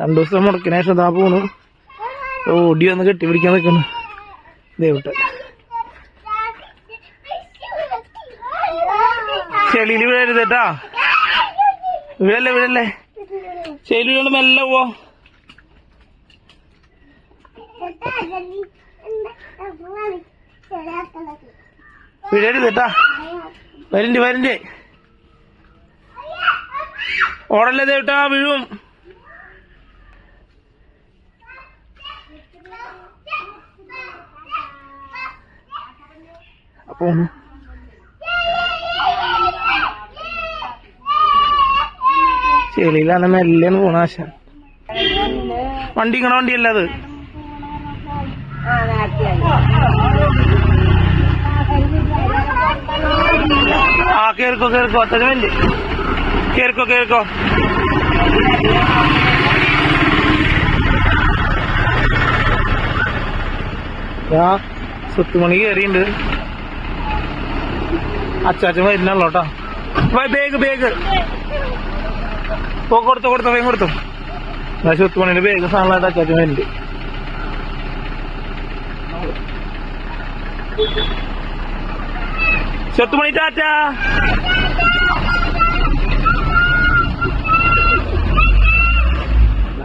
രണ്ടു ദിവസം മുടക്കിന് ശേഷം ഇതാ പോണു. ഓടി വന്ന് കെട്ടി പിടിക്കാൻ നിൽക്കുന്നു ദേവിട്ട് ചെളിയിൽ വീഴരുതേട്ടാ വീഴല്ലേ വീഴല്ലേ? ചെളി വീഴുമ്പോ മെല്ലെ പോവോ. വീഴരുത് കേട്ടാ. വരണ്ട് വരണ്ട്. ഓടല്ലേ ദേട്ടാ വീഴും. അപ്പൊ ഒന്ന് ചെളിയിലാണ് മെല്ലെന്ന് പോണ ആശ വണ്ടി ഇങ്ങനെ വണ്ടിയല്ല അത്? ആ കേൾക്കോ കേൾക്കോ അത്തരമില്ല കേൾക്കോ കേൾക്കോ സ്വത്ത് സുത്തുമണി കേറിണ്ട് അച്ചാച്ചൻ വരുന്നുള്ളൂ കേട്ടോ. ബേഗ് ബേഗ് പോ കൊടുത്തു കൊടുത്തു വേഗം കൊടുത്തോ. ഞാൻ സുത്തുമണിന്റെ ബേഗ് സാധനമായിട്ട് അച്ചാച്ചൻ വരുന്നുണ്ട്. ചെത്തുമണി ടാറ്റ.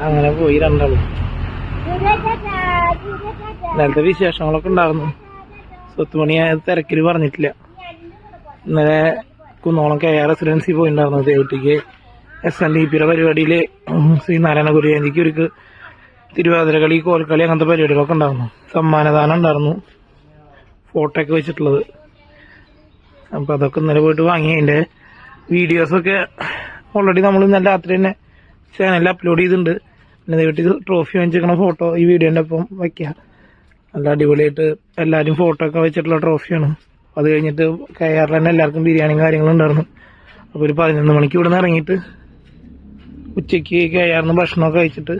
അങ്ങനെ പോയി രണ്ടാളും. ഇന്നലത്തെ വിശേഷങ്ങളൊക്കെ ഉണ്ടായിരുന്നു. സ്വത്തുമണി ആ തിരക്കിൽ പറഞ്ഞിട്ടില്ല. ഇന്നലെ കുന്നോളം കെ ആർ റെസിഡൻസി പോയിണ്ടായിരുന്നു ദേവട്ടിക്ക് എസ് എൻ ഡി പിയുടെ പരിപാടിയിൽ ശ്രീനാരായണ ഗുരുജയന്തിക്ക് ഒരു തിരുവാതിര കളി കോൽക്കളി അങ്ങനത്തെ പരിപാടികളൊക്കെ ഉണ്ടായിരുന്നു. സമ്മാനദാനം ഉണ്ടായിരുന്നു. ഫോട്ടോ ഒക്കെ വെച്ചിട്ടുള്ളത്. അപ്പോൾ അതൊക്കെ ഇന്നലെ പോയിട്ട് വാങ്ങി. അതിന്റെ വീഡിയോസൊക്കെ ഓൾറെഡി നമ്മൾ ഇന്നലെ രാത്രി തന്നെ ചാനലിൽ അപ്ലോഡ് ചെയ്തിട്ടുണ്ട്. പിന്നെ ദൈവത്തിൽ ട്രോഫി വാങ്ങിച്ചിരിക്കണ ഫോട്ടോ ഈ വീഡിയോന്റെ ഒപ്പം വയ്ക്കുക നല്ല അടിപൊളിയായിട്ട് എല്ലാവരും ഫോട്ടോ ഒക്കെ വെച്ചിട്ടുള്ള ട്രോഫിയാണ് അത് കഴിഞ്ഞിട്ട് കയറിൽ തന്നെ എല്ലാവർക്കും ബിരിയാണിയും കാര്യങ്ങളും ഉണ്ടായിരുന്നു. അപ്പോൾ ഒരു പതിനൊന്ന് മണിക്ക് ഇവിടെ നിന്ന് ഇറങ്ങിയിട്ട് ഉച്ചയ്ക്ക് കയറിന്ന് ഭക്ഷണമൊക്കെ കഴിച്ചിട്ട്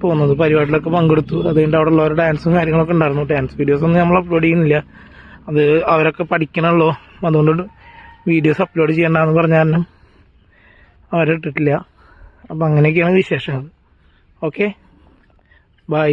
പോകുന്നത്. പരിപാടിയിലൊക്കെ പങ്കെടുത്തു. അത് കഴിഞ്ഞിട്ട് അവിടെ ഉള്ളവരുടെ ഡാൻസും കാര്യങ്ങളൊക്കെ ഉണ്ടായിരുന്നു. ഡാൻസ് വീഡിയോസ് ഒന്നും നമ്മൾ അപ്ലോഡ് ചെയ്യുന്നില്ല. അത് അവരൊക്കെ പഠിക്കണമല്ലോ അതുകൊണ്ട് വീഡിയോസ് അപ്ലോഡ് ചെയ്യണ്ടെന്ന് പറഞ്ഞ കാരണം അവരിട്ടിട്ടില്ല. അപ്പം അങ്ങനെയൊക്കെയാണ് വിശേഷങ്ങൾ. Okay bye